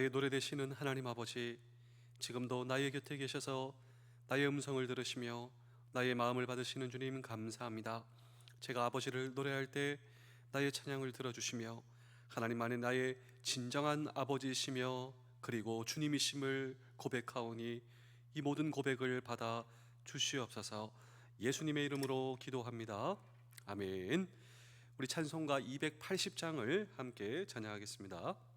나의 노래 되시는 하나님 아버지, 지금도 나의 곁에 계셔서 나의 음성을 들으시며 나의 마음을 받으시는 주님 감사합니다. 제가 아버지를 노래할 때 나의 찬양을 들어주시며 하나님 안에 나의 진정한 아버지이시며 그리고 주님이심을 고백하오니 이 모든 고백을 받아 주시옵소서 예수님의 이름으로 기도합니다. 아멘. 우리 찬송가 280장을 함께 찬양하겠습니다.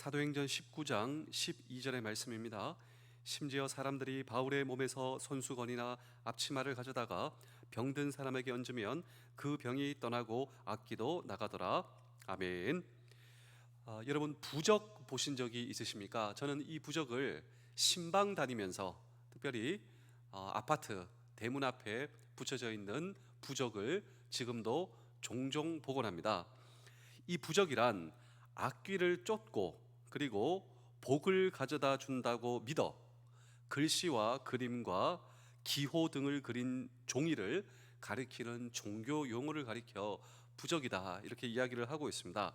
사도행전 19장 12절의 말씀입니다. 심지어 사람들이 바울의 몸에서 손수건이나 앞치마를 가져다가 병든 사람에게 얹으면 그 병이 떠나고 악기도 나가더라. 아멘. 아, 여러분 부적 보신 적이 있으십니까? 저는 이 부적을 신방 다니면서 특별히 어, 아파트 대문 앞에 붙여져 있는 부적을 지금도 종종 보곤 합니다. 이 부적이란 악귀를 쫓고 그리고 복을 가져다 준다고 믿어 글씨와 그림과 기호 등을 그린 종이를 가리키는 종교 용어를 가리켜 부적이다 이렇게 이야기를 하고 있습니다.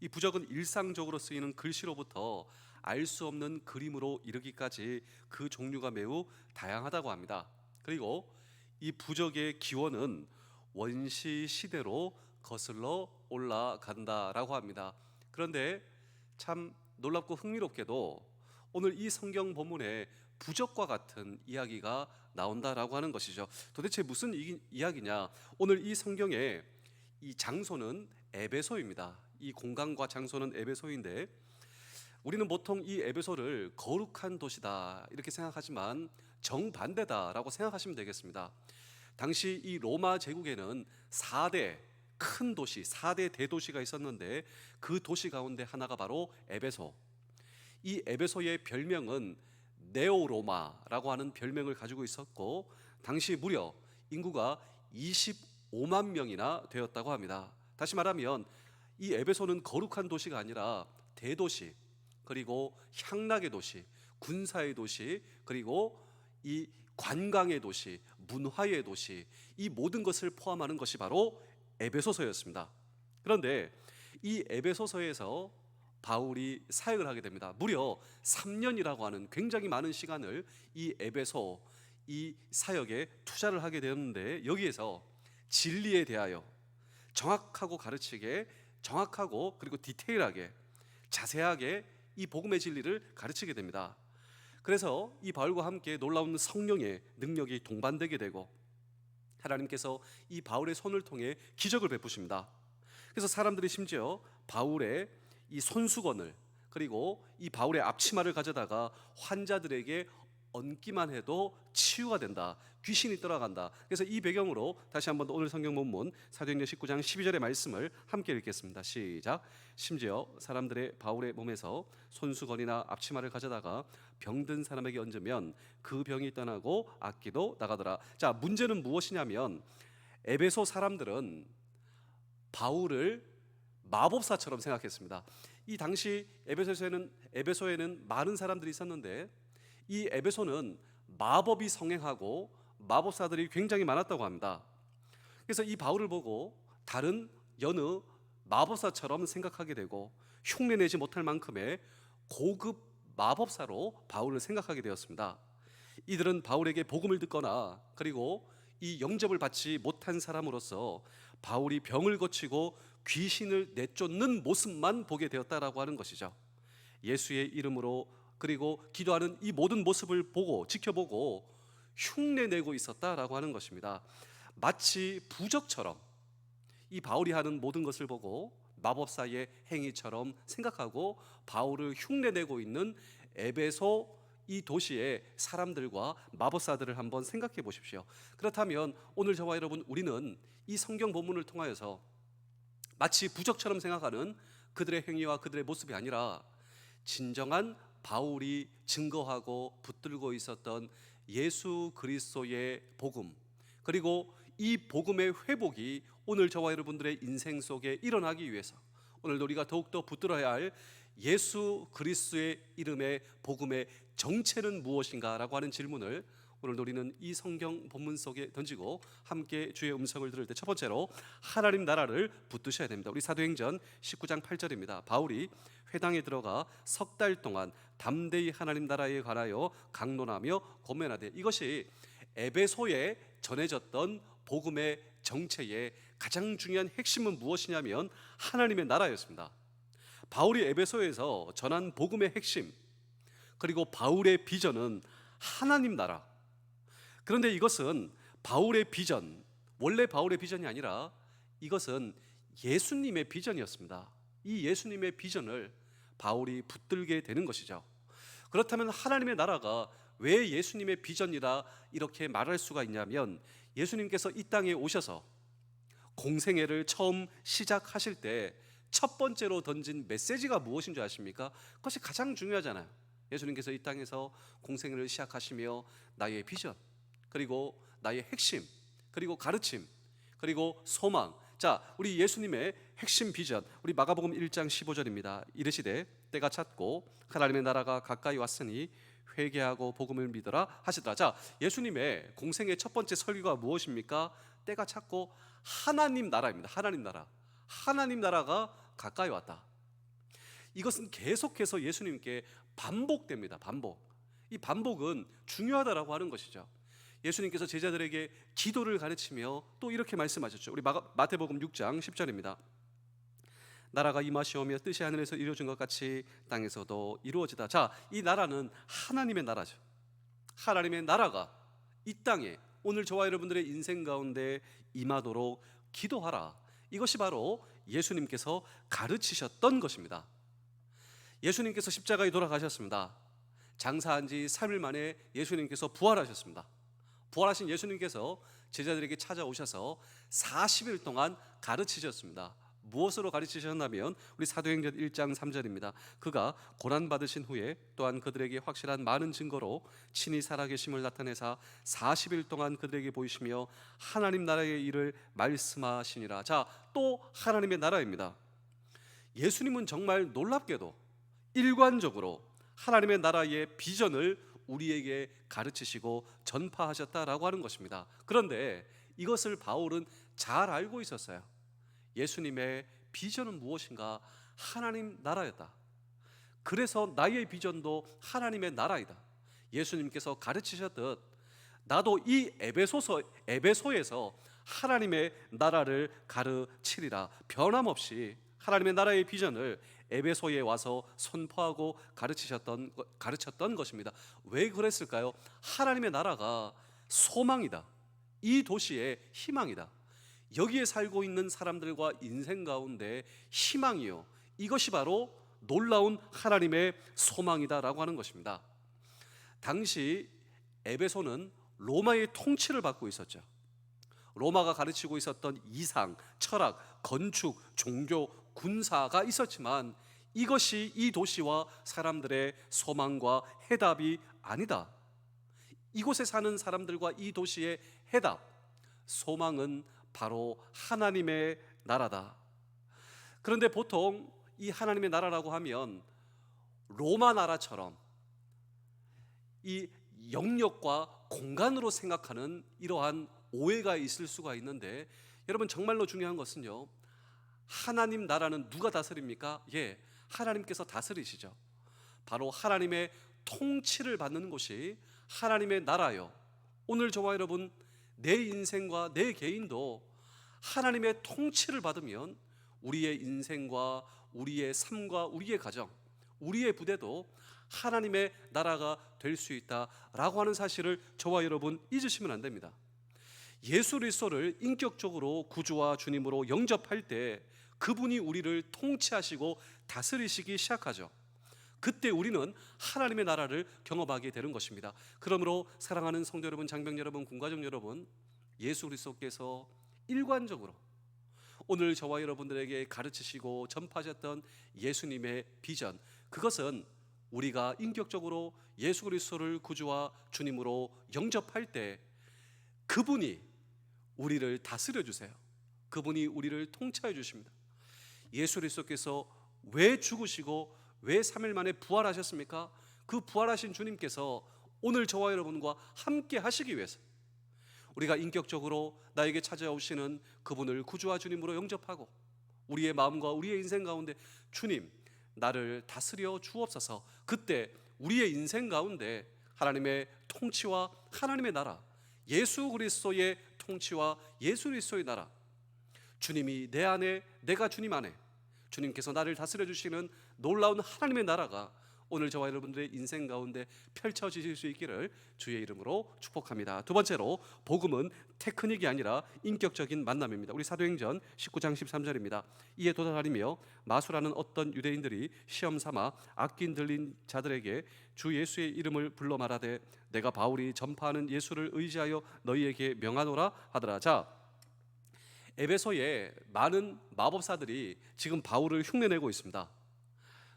이 부적은 일상적으로 쓰이는 글씨로부터 알 수 없는 그림으로 이르기까지 그 종류가 매우 다양하다고 합니다. 그리고 이 부적의 기원은 원시 시대로 거슬러 올라간다라고 합니다. 그런데 참 놀랍고 흥미롭게도 오늘 이 성경 본문에 부적과 같은 이야기가 나온다라고 하는 것이죠. 도대체 무슨 이, 이야기냐? 오늘 이 성경에 이 장소는 에베소입니다. 이 공간과 장소는 에베소인데 우리는 보통 이 에베소를 거룩한 도시다 이렇게 생각하지만 정반대다라고 생각하시면 되겠습니다. 당시 이 로마 제국에는 4대 큰 도시, 4대 대도시가 있었는데 그 도시 가운데 하나가 바로 에베소. 이 에베소의 별명은 네오로마라고 하는 별명을 가지고 있었고 당시 무려 인구가 25만 명이나 되었다고 합니다. 다시 말하면 이 에베소는 거룩한 도시가 아니라 대도시 그리고 향락의 도시, 군사의 도시 그리고 이 관광의 도시, 문화의 도시 이 모든 것을 포함하는 것이 바로 에베소서였습니다. 그런데 이 에베소서에서 바울이 사역을 하게 됩니다. 무려 3년이라고 하는 굉장히 많은 시간을 이 에베소 이 사역에 투자를 하게 되었는데 여기에서 진리에 대하여 정확하고 가르치게 정확하고 그리고 디테일하게 자세하게 이 복음의 진리를 가르치게 됩니다. 그래서 이 바울과 함께 놀라운 성령의 능력이 동반되게 되고 하나님께서 이 바울의 손을 통해 기적을 베푸십니다. 그래서 사람들이 심지어 바울의 이 손수건을 그리고 이 바울의 앞치마를 가져다가 환자들에게 얹기만 해도 치유가 된다. 귀신이 떠나간다. 그래서 이 배경으로 다시 한번 오늘 성경 본문 사도행전 19장 12절의 말씀을 함께 읽겠습니다. 시작. 심지어 사람들의 바울의 몸에서 손수건이나 앞치마를 가져다가 병든 사람에게 얹으면 그 병이 떠나고 악기도 나가더라. 자, 문제는 무엇이냐면 에베소 사람들은 바울을 마법사처럼 생각했습니다. 이 당시 에베소에는 에베소에는 많은 사람들이 있었는데 이 에베소는 마법이 성행하고 마법사들이 굉장히 많았다고 합니다. 그래서 이 바울을 보고 다른 여느 마법사처럼 생각하게 되고 흉내내지 못할 만큼의 고급 마법사로 바울을 생각하게 되었습니다. 이들은 바울에게 복음을 듣거나 그리고 이 영접을 받지 못한 사람으로서 바울이 병을 고치고 귀신을 내쫓는 모습만 보게 되었다라고 하는 것이죠. 예수의 이름으로 그리고 기도하는 이 모든 모습을 보고 지켜보고 흉내 내고 있었다라고 하는 것입니다. 마치 부적처럼 이 바울이 하는 모든 것을 보고 마법사의 행위처럼 생각하고 바울을 흉내 내고 있는 에베소 이 도시의 사람들과 마법사들을 한번 생각해 보십시오. 그렇다면 오늘 저와 여러분 우리는 이 성경 본문을 통하여서 마치 부적처럼 생각하는 그들의 행위와 그들의 모습이 아니라 진정한 바울이 증거하고 붙들고 있었던 예수 그리스도의 복음 그리고 이 복음의 회복이 오늘 저와 여러분들의 인생 속에 일어나기 위해서 오늘 우리가 더욱더 붙들어야 할 예수 그리스도의 이름의 복음의 정체는 무엇인가라고 하는 질문을 오늘 우리는 이 성경 본문 속에 던지고 함께 주의 음성을 들을 때 첫 번째로 하나님 나라를 붙드셔야 됩니다. 우리 사도행전 19장 8절입니다. 바울이 회당에 들어가 석 달 동안 담대히 하나님 나라에 관하여 강론하며 고면하되 이것이 에베소에 전해졌던 복음의 정체의 가장 중요한 핵심은 무엇이냐면 하나님의 나라였습니다. 바울이 에베소에서 전한 복음의 핵심 그리고 바울의 비전은 하나님 나라. 그런데 이것은 바울의 비전, 원래 바울의 비전이 아니라 이것은 예수님의 비전이었습니다. 이 예수님의 비전을 바울이 붙들게 되는 것이죠. 그렇다면 하나님의 나라가 왜 예수님의 비전이라 이렇게 말할 수가 있냐면 예수님께서 이 땅에 오셔서 공생애를 처음 시작하실 때 첫 번째로 던진 메시지가 무엇인 줄 아십니까? 그것이 가장 중요하잖아요. 예수님께서 이 땅에서 공생애를 시작하시며 나의 비전 그리고 나의 핵심 그리고 가르침 그리고 소망. 자 우리 예수님의 핵심 비전 우리 마가복음 1장 15절입니다. 이르시되 때가 찼고 하나님의 나라가 가까이 왔으니 회개하고 복음을 믿어라 하시더라. 자 예수님의 공생의 첫 번째 설교가 무엇입니까? 때가 찼고 하나님 나라입니다. 하나님 나라. 하나님 나라가 가까이 왔다. 이것은 계속해서 예수님께 반복됩니다. 반복. 이 반복은 중요하다라고 하는 것이죠. 예수님께서 제자들에게 기도를 가르치며 또 이렇게 말씀하셨죠. 우리 마태복음 6장 10절입니다. 나라가 임하시오며 뜻이 하늘에서 이루어진 것 같이 땅에서도 이루어지다. 자, 이 나라는 하나님의 나라죠. 하나님의 나라가 이 땅에 오늘 저와 여러분들의 인생 가운데 임하도록 기도하라. 이것이 바로 예수님께서 가르치셨던 것입니다. 예수님께서 십자가에 돌아가셨습니다. 장사한 지 3일 만에 예수님께서 부활하셨습니다. 부활하신 예수님께서 제자들에게 찾아오셔서 40일 동안 가르치셨습니다. 무엇으로 가르치셨냐면 우리 사도행전 1장 3절입니다. 그가 고난 받으신 후에 또한 그들에게 확실한 많은 증거로 친히 살아계심을 나타내사 40일 동안 그들에게 보이시며 하나님 나라의 일을 말씀하시니라. 자, 또 하나님의 나라입니다. 예수님은 정말 놀랍게도 일관적으로 하나님의 나라의 비전을 우리에게 가르치시고 전파하셨다라고 하는 것입니다. 그런데 이것을 바울은 잘 알고 있었어요. 예수님의 비전은 무엇인가? 하나님 나라였다. 그래서 나의 비전도 하나님의 나라이다. 예수님께서 가르치셨듯 나도 이 에베소서 에베소에서 하나님의 나라를 가르치리라. 변함없이 하나님의 나라의 비전을 에베소에 와서 선포하고 가르치셨던 거- 가르쳤던 것입니다. 왜 그랬을까요? 하나님의 나라가 소망이다. 이 도시의 희망이다. 여기에 살고 있는 사람들과 인생 가운데 희망이요. 이것이 바로 놀라운 하나님의 소망이다라고 하는 것입니다. 당시 에베소는 로마의 통치를 받고 있었죠. 로마가 가르치고 있었던 이상, 철학, 건축, 종교, 군사가 있었지만 이것이 이 도시와 사람들의 소망과 해답이 아니다. 이곳에 사는 사람들과 이 도시의 해답, 소망은 바로 하나님의 나라다. 그런데 보통 이 하나님의 나라라고 하면 로마 나라처럼 이 영역과 공간으로 생각하는 이러한 오해가 있을 수가 있는데 여러분 정말로 중요한 것은요. 하나님 나라는 누가 다스립니까? 예. 하나님께서 다스리시죠. 바로 하나님의 통치를 받는 곳이 하나님의 나라요. 오늘 저와 여러분 내 인생과 내 개인도 하나님의 통치를 받으면 우리의 인생과 우리의 삶과 우리의 가정, 우리의 부대도 하나님의 나라가 될 수 있다라고 하는 사실을 저와 여러분 잊으시면 안 됩니다. 예수 그리스도를 인격적으로 구주와 주님으로 영접할 때 그분이 우리를 통치하시고 다스리시기 시작하죠. 그때 우리는 하나님의 나라를 경험하게 되는 것입니다. 그러므로 사랑하는 성도 여러분, 장병 여러분, 군가족 여러분, 예수 그리스도께서 일관적으로 오늘 저와 여러분들에게 가르치시고 전파하셨던 예수님의 비전 그것은 우리가 인격적으로 예수 그리스도를 구주와 주님으로 영접할 때 그분이 우리를 다스려 주세요. 그분이 우리를 통치해 주십니다. 예수 그리스도께서 왜 죽으시고 왜 3일 만에 부활하셨습니까? 그 부활하신 주님께서 오늘 저와 여러분과 함께 하시기 위해서 우리가 인격적으로 나에게 찾아오시는 그분을 구주와 주님으로 영접하고 우리의 마음과 우리의 인생 가운데 주님 나를 다스려 주옵소서. 그때 우리의 인생 가운데 하나님의 통치와 하나님의 나라, 예수 그리스도의 통치와 예수 그리스도의 나라, 주님이 내 안에, 내가 주님 안에, 주님께서 나를 다스려 주시는 놀라운 하나님의 나라가 오늘 저와 여러분들의 인생 가운데 펼쳐지실 수 있기를 주의 이름으로 축복합니다. 두 번째로 복음은 테크닉이 아니라 인격적인 만남입니다. 우리 사도행전 19장 13절입니다. 이에 도달하리며 마수라는 어떤 유대인들이 시험 삼아 악긴 들린 자들에게 주 예수의 이름을 불러 말하되 내가 바울이 전파하는 예수를 의지하여 너희에게 명하노라 하더라. 자, 에베소에 많은 마법사들이 지금 바울을 흉내내고 있습니다.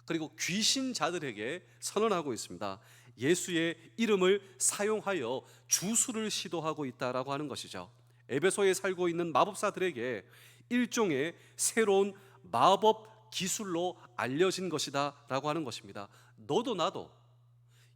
그리고 귀신자들에게 선언하고 있습니다. 예수의 이름을 사용하여 주수를 시도하고 있다라고 하는 것이죠. 에베소에 살고 있는 마법사들에게 일종의 새로운 마법 기술로 알려진 것이다라고 하는 것입니다. 너도 나도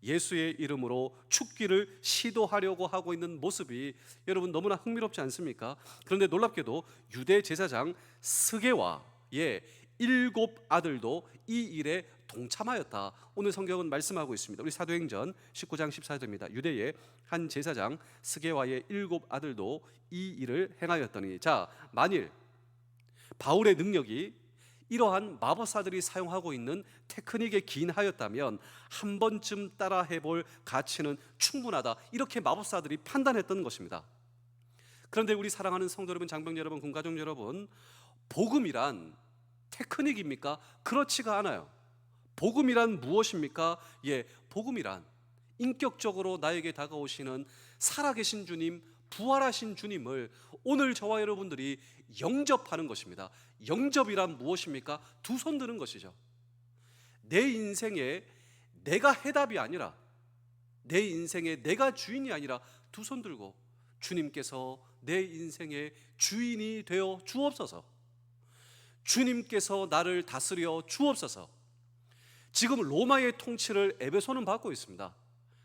예수의 이름으로 죽기를 시도하려고 하고 있는 모습이 여러분 너무나 흥미롭지 않습니까? 그런데 놀랍게도 유대 제사장 스게와의 일곱 아들도 이 일에 동참하였다. 오늘 성경은 말씀하고 있습니다. 우리 사도행전 19장 14절입니다. 유대의 한 제사장 스게와의 일곱 아들도 이 일을 행하였더니 자 만일 바울의 능력이 이러한 마법사들이 사용하고 있는 테크닉에 기인하였다면 한 번쯤 따라 해 볼 가치는 충분하다. 이렇게 마법사들이 판단했던 것입니다. 그런데 우리 사랑하는 성도 여러분, 장병 여러분, 군가족 여러분, 복음이란 테크닉입니까? 그렇지가 않아요. 복음이란 무엇입니까? 예, 복음이란 인격적으로 나에게 다가오시는 살아계신 주님, 부활하신 주님을 오늘 저와 여러분들이 영접하는 것입니다. 영접이란 무엇입니까? 두 손 드는 것이죠. 내 인생에 내가 해답이 아니라 내 인생에 내가 주인이 아니라 두 손 들고 주님께서 내 인생의 주인이 되어 주옵소서. 주님께서 나를 다스려 주옵소서. 지금 로마의 통치를 에베소는 받고 있습니다.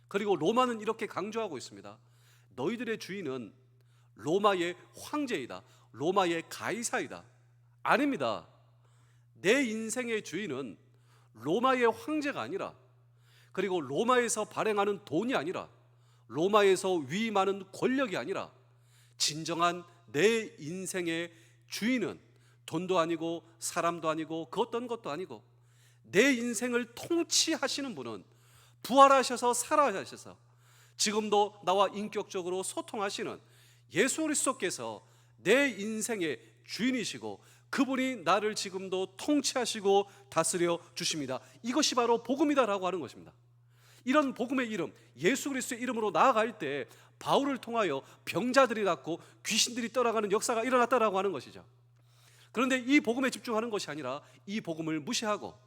그리고 로마는 이렇게 강조하고 있습니다. 너희들의 주인은 로마의 황제이다. 로마의 가이사이다. 아닙니다. 내 인생의 주인은 로마의 황제가 아니라 그리고 로마에서 발행하는 돈이 아니라 로마에서 위임하는 권력이 아니라 진정한 내 인생의 주인은 돈도 아니고 사람도 아니고 그 어떤 것도 아니고 내 인생을 통치하시는 분은 부활하셔서 살아하셔서 지금도 나와 인격적으로 소통하시는 예수 그리스도께서 내 인생의 주인이시고 그분이 나를 지금도 통치하시고 다스려 주십니다. 이것이 바로 복음이다라고 하는 것입니다. 이런 복음의 이름, 예수 그리스도의 이름으로 나아갈 때 바울을 통하여 병자들이 낫고 귀신들이 떠나가는 역사가 일어났다라고 하는 것이죠. 그런데 이 복음에 집중하는 것이 아니라 이 복음을 무시하고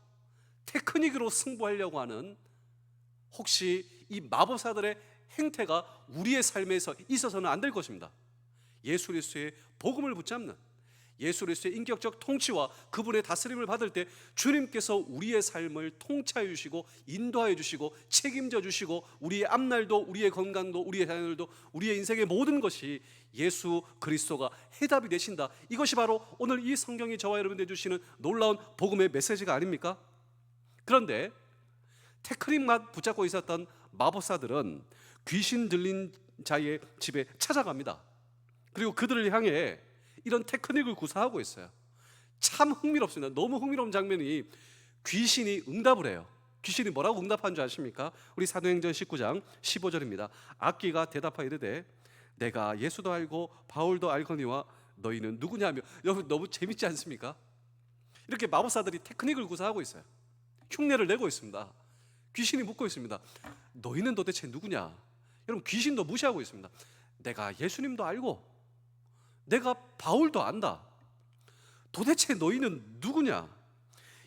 테크닉으로 승부하려고 하는 혹시 이 마법사들의 행태가 우리의 삶에서 있어서는 안 될 것입니다. 예수 그리스도의 복음을 붙잡는 예수 그리스도의 인격적 통치와 그분의 다스림을 받을 때 주님께서 우리의 삶을 통치하여 주시고 인도하여 주시고 책임져 주시고 우리의 앞날도 우리의 건강도 우리의 자녀들도 우리의 인생의 모든 것이 예수 그리스도가 해답이 되신다. 이것이 바로 오늘 이 성경이 저와 여러분들 주시는 놀라운 복음의 메시지가 아닙니까? 그런데 테크닉만 붙잡고 있었던 마법사들은 귀신 들린 자의 집에 찾아갑니다. 그리고 그들을 향해 이런 테크닉을 구사하고 있어요. 참 흥미롭습니다. 너무 흥미로운 장면이 귀신이 응답을 해요. 귀신이 뭐라고 응답한 줄 아십니까? 우리 사도행전 19장 15절입니다. 악기가 대답하여 이르되 내가 예수도 알고 바울도 알거니와 너희는 누구냐며 여러분 너무 재밌지 않습니까? 이렇게 마법사들이 테크닉을 구사하고 있어요. 흉내를 내고 있습니다. 귀신이 묻고 있습니다. 너희는 도대체 누구냐? 여러분 귀신도 무시하고 있습니다. 내가 예수님도 알고 내가 바울도 안다. 도대체 너희는 누구냐?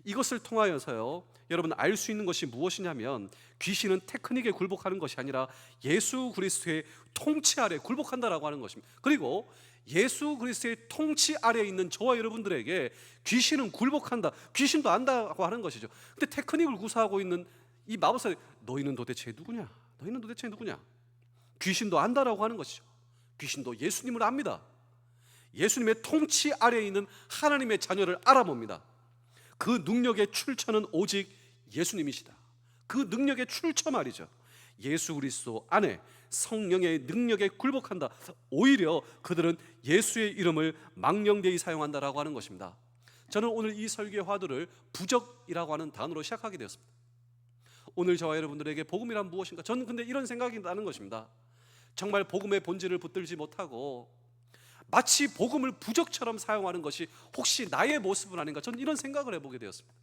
이것을 통하여서요. 여러분 알 수 있는 것이 무엇이냐면 귀신은 테크닉에 굴복하는 것이 아니라 예수 그리스도의 통치 아래 굴복한다라고 하는 것입니다. 그리고 예수 그리스도의 통치 아래에 있는 저와 여러분들에게 귀신은 굴복한다. 귀신도 안다고 하는 것이죠. 근데 테크닉을 구사하고 있는 이 마법사 너희는 도대체 누구냐? 너희는 도대체 누구냐? 귀신도 안다라고 하는 것이죠. 귀신도 예수님을 압니다. 예수님의 통치 아래에 있는 하나님의 자녀를 알아봅니다. 그 능력의 출처는 오직 예수님이시다. 그 능력의 출처 말이죠. 예수 그리스도 안에 성령의 능력에 굴복한다. 오히려 그들은 예수의 이름을 망령되이 사용한다라고 하는 것입니다. 저는 오늘 이 설교의 화두를 부적이라고 하는 단어로 시작하게 되었습니다. 오늘 저와 여러분들에게 복음이란 무엇인가? 저는 근데 이런 생각이 나는 것입니다. 정말 복음의 본질을 붙들지 못하고 마치 복음을 부적처럼 사용하는 것이 혹시 나의 모습은 아닌가? 저는 이런 생각을 해보게 되었습니다.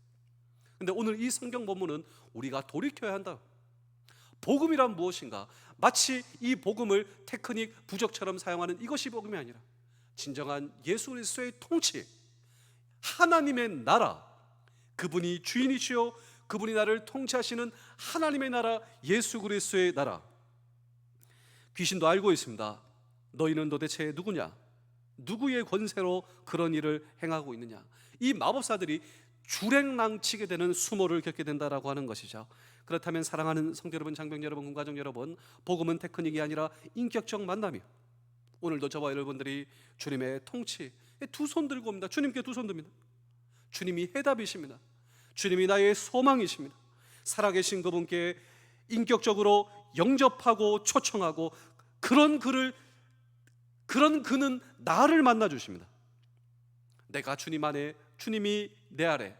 근데 오늘 이 성경 본문은 우리가 돌이켜야 한다. 복음이란 무엇인가? 마치 이 복음을 테크닉 부적처럼 사용하는 이것이 복음이 아니라 진정한 예수 그리스도의 통치, 하나님의 나라, 그분이 주인이시요 그분이 나를 통치하시는 하나님의 나라 예수 그리스도의 나라. 귀신도 알고 있습니다. 너희는 도대체 누구냐? 누구의 권세로 그런 일을 행하고 있느냐? 이 마법사들이 주랭랑치게 되는 수모를 겪게 된다라고 하는 것이죠. 그렇다면 사랑하는 성도 여러분, 장병 여러분, 군가정 여러분, 복음은 테크닉이 아니라 인격적 만남이요. 오늘도 저와 여러분들이 주님의 통치 두 손 들고 옵니다. 주님께 두 손 듭니다. 주님이 해답이십니다. 주님이 나의 소망이십니다. 살아계신 그분께 인격적으로 영접하고 초청하고 그런 그를 그런 그는 나를 만나 주십니다. 내가 주님 안에 주님이 내 아래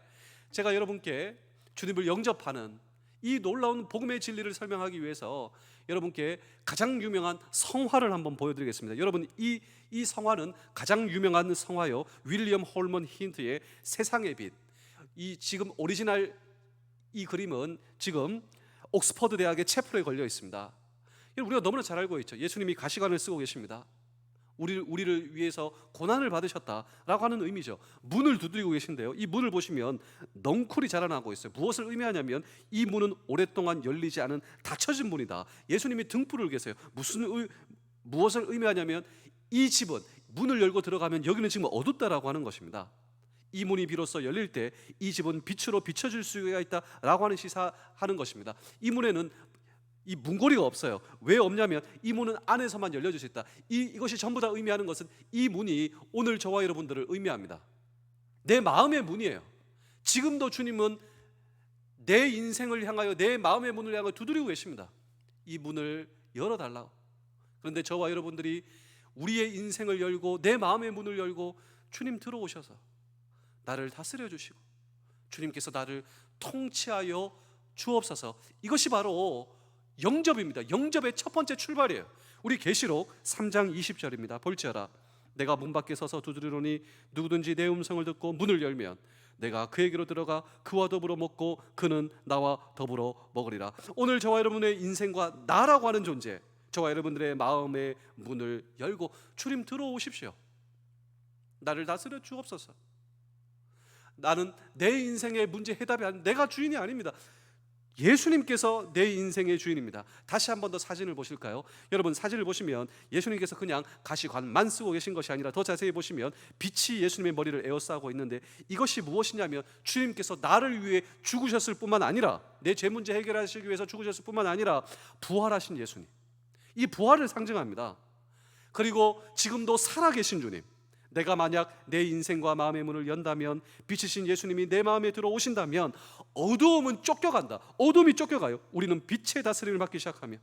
제가 여러분께 주님을 영접하는 이 놀라운 복음의 진리를 설명하기 위해서 여러분께 가장 유명한 성화를 한번 보여드리겠습니다. 여러분 이, 이 성화는 가장 유명한 성화요 윌리엄 홀먼 힌트의 세상의 빛. 이 지금 오리지널 이 그림은 지금 옥스퍼드 대학의 체플에 걸려 있습니다. 우리가 너무나 잘 알고 있죠. 예수님이 가시관을 쓰고 계십니다. 우리를 우리를 위해서 고난을 받으셨다라고 하는 의미죠. 문을 두드리고 계신데요. 이 문을 보시면 넝쿨이 자라나고 있어요. 무엇을 의미하냐면 이 문은 오랫동안 열리지 않은 닫혀진 문이다. 예수님이 등불을 계세요. 무슨 의, 무엇을 의미하냐면 이 집은 문을 열고 들어가면 여기는 지금 어둡다라고 하는 것입니다. 이 문이 비로소 열릴 때 이 집은 빛으로 비춰질 수가 있다라고 하는 시사하는 것입니다. 이 문에는 이 문고리가 없어요. 왜 없냐면 이 문은 안에서만 열려질 수 있다. 이 이것이 전부 다 의미하는 것은 이 문이 오늘 저와 여러분들을 의미합니다. 내 마음의 문이에요. 지금도 주님은 내 인생을 향하여 내 마음의 문을 향하여 두드리고 계십니다. 이 문을 열어달라고. 그런데 저와 여러분들이 우리의 인생을 열고 내 마음의 문을 열고 주님 들어오셔서 나를 다스려 주시고 주님께서 나를 통치하여 주옵소서. 이것이 바로 영접입니다. 영접의 첫 번째 출발이에요. 우리 계시록 3장 20절입니다. 볼지어라 내가 문 밖에 서서 두드리노니 누구든지 내 음성을 듣고 문을 열면 내가 그에게로 들어가 그와 더불어 먹고 그는 나와 더불어 먹으리라. 오늘 저와 여러분의 인생과 나라고 하는 존재, 저와 여러분들의 마음의 문을 열고 주님 들어오십시오. 나를 다스려 주옵소서. 나는 내 인생의 문제 해답이 아니 내가 주인이 아닙니다. 예수님께서 내 인생의 주인입니다. 다시 한 번 더 사진을 보실까요? 여러분 사진을 보시면 예수님께서 그냥 가시관만 쓰고 계신 것이 아니라 더 자세히 보시면 빛이 예수님의 머리를 에워싸고 있는데 이것이 무엇이냐면 주님께서 나를 위해 죽으셨을 뿐만 아니라 내 죄 문제 해결하시기 위해서 죽으셨을 뿐만 아니라 부활하신 예수님. 이 부활을 상징합니다. 그리고 지금도 살아계신 주님. 내가 만약 내 인생과 마음의 문을 연다면 빛이신 예수님이 내 마음에 들어오신다면 어두움은 쫓겨간다. 어둠이 쫓겨가요. 우리는 빛의 다스림을 받기 시작하며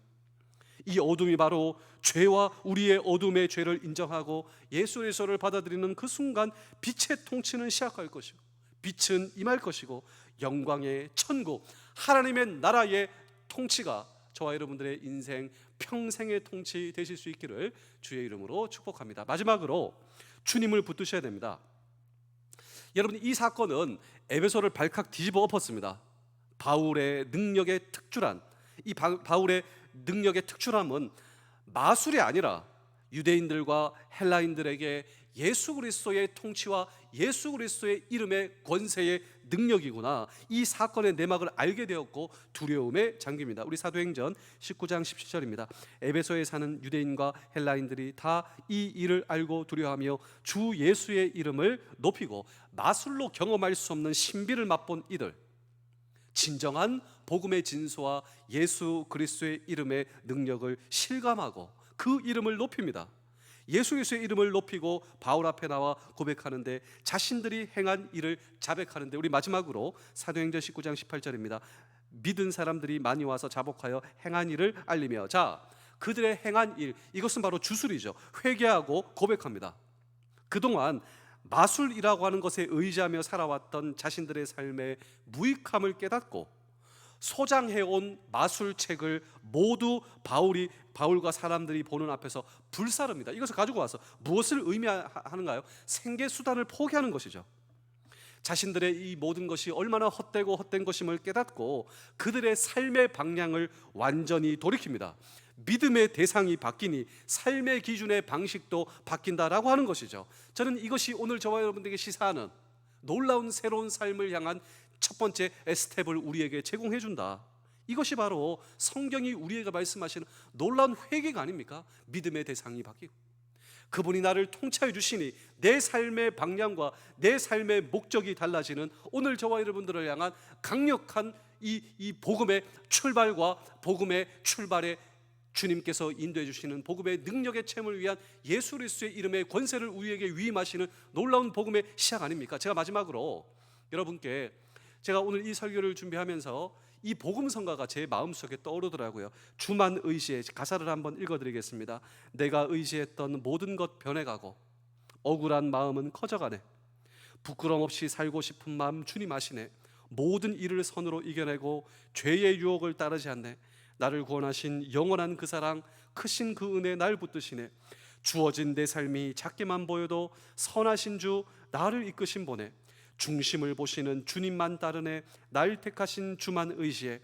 이 어둠이 바로 죄와 우리의 어둠의 죄를 인정하고 예수 그리스도를 받아들이는 그 순간 빛의 통치는 시작할 것이고 빛은 임할 것이고 영광의 천국 하나님의 나라의 통치가 저와 여러분들의 인생 평생의 통치 되실 수 있기를 주의 이름으로 축복합니다. 마지막으로 주님을 붙드셔야 됩니다. 여러분 이 사건은 에베소를 발칵 뒤집어 엎었습니다. 바울의 능력의 특출한 이 바, 바울의 능력의 특출함은 마술이 아니라 유대인들과 헬라인들에게 예수 그리스도의 통치와 예수 그리스도의 이름의 권세의 능력이구나. 이 사건의 내막을 알게 되었고 두려움에 잠깁니다. 우리 사도행전 19장 17절입니다. 에베소에 사는 유대인과 헬라인들이 다 이 일을 알고 두려워하며 주 예수의 이름을 높이고 마술로 경험할 수 없는 신비를 맛본 이들 진정한 복음의 진수와 예수 그리스도의 이름의 능력을 실감하고 그 이름을 높입니다. 예수 그리스도의 이름을 높이고 바울 앞에 나와 고백하는데 자신들이 행한 일을 자백하는데 우리 마지막으로 사도행전 19장 18절입니다. 믿은 사람들이 많이 와서 자복하여 행한 일을 알리며 자 그들의 행한 일 이것은 바로 주술이죠. 회개하고 고백합니다. 그동안 마술이라고 하는 것에 의지하며 살아왔던 자신들의 삶의 무익함을 깨닫고 소장해온 마술책을 모두 바울이 바울과 사람들이 보는 앞에서 불사릅니다. 이것을 가지고 와서 무엇을 의미하는가요? 생계 수단을 포기하는 것이죠. 자신들의 이 모든 것이 얼마나 헛되고 헛된 것임을 깨닫고 그들의 삶의 방향을 완전히 돌이킵니다. 믿음의 대상이 바뀌니 삶의 기준의 방식도 바뀐다라고 하는 것이죠. 저는 이것이 오늘 저와 여러분들에게 시사하는 놀라운 새로운 삶을 향한 첫 번째 스텝을 우리에게 제공해 준다. 이것이 바로 성경이 우리에게 말씀하시는 놀라운 회개가 아닙니까? 믿음의 대상이 바뀌고 그분이 나를 통치해 주시니 내 삶의 방향과 내 삶의 목적이 달라지는 오늘 저와 여러분들을 향한 강력한 이, 이 복음의 출발과 복음의 출발에 주님께서 인도해 주시는 복음의 능력의 체험을 위한 예수 그리스도의 이름의 권세를 우리에게 위임하시는 놀라운 복음의 시작 아닙니까? 제가 마지막으로 여러분께 제가 오늘 이 설교를 준비하면서 이 복음 성가가 제 마음속에 떠오르더라고요. 주만 의지해 가사를 한번 읽어 드리겠습니다. 내가 의지했던 모든 것 변해가고 억울한 마음은 커져가네. 부끄럼 없이 살고 싶은 마음 주님 아시네. 모든 일을 선으로 이겨내고 죄의 유혹을 따르지 않네. 나를 구원하신 영원한 그 사랑, 크신 그 은혜 날 붙드시네. 주어진 내 삶이 작게만 보여도 선하신 주 나를 이끄신 보내. 중심을 보시는 주님만 따르네. 날 택하신 주만 의지해.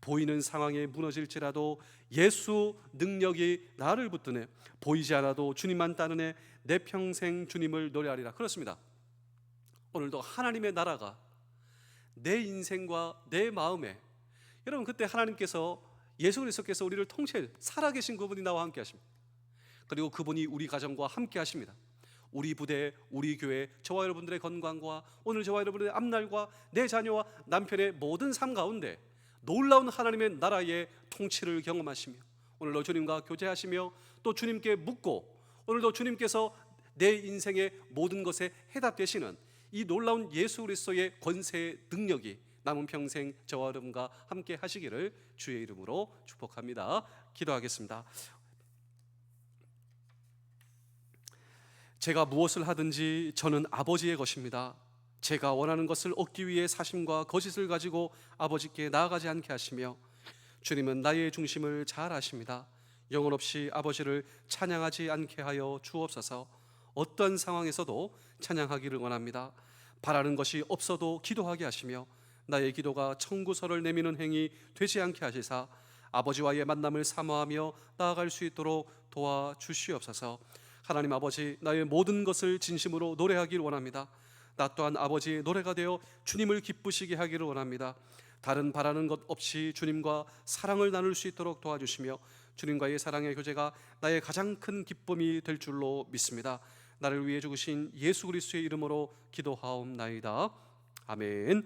보이는 상황에 무너질지라도 예수 능력이 나를 붙드네. 보이지 않아도 주님만 따르네. 내 평생 주님을 노래하리라. 그렇습니다. 오늘도 하나님의 나라가 내 인생과 내 마음에 여러분 그때 하나님께서 예수 그리스도께서 우리를 통치 살아계신 그분이 나와 함께 하십니다. 그리고 그분이 우리 가정과 함께 하십니다. 우리 부대, 우리 교회, 저와 여러분들의 건강과 오늘 저와 여러분의 앞날과 내 자녀와 남편의 모든 삶 가운데 놀라운 하나님의 나라의 통치를 경험하시며 오늘도 주님과 교제하시며 또 주님께 묻고 오늘도 주님께서 내 인생의 모든 것에 해답되시는 이 놀라운 예수 그리스도의 권세의 능력이 남은 평생 저와 여러분과 함께 하시기를 주의 이름으로 축복합니다. 기도하겠습니다. 제가 무엇을 하든지 저는 아버지의 것입니다. 제가 원하는 것을 얻기 위해 사심과 거짓을 가지고 아버지께 나아가지 않게 하시며 주님은 나의 중심을 잘 아십니다. 영혼 없이 아버지를 찬양하지 않게 하여 주옵소서. 어떤 상황에서도 찬양하기를 원합니다. 바라는 것이 없어도 기도하게 하시며 나의 기도가 청구서를 내미는 행위 되지 않게 하시사 아버지와의 만남을 사모하며 나아갈 수 있도록 도와 주시옵소서. 하나님 아버지 나의 모든 것을 진심으로 노래하길 원합니다. 나 또한 아버지의 노래가 되어 주님을 기쁘시게 하기를 원합니다. 다른 바라는 것 없이 주님과 사랑을 나눌 수 있도록 도와주시며 주님과의 사랑의 교제가 나의 가장 큰 기쁨이 될 줄로 믿습니다. 나를 위해 죽으신 예수 그리스도의 이름으로 기도하옵나이다. 아멘.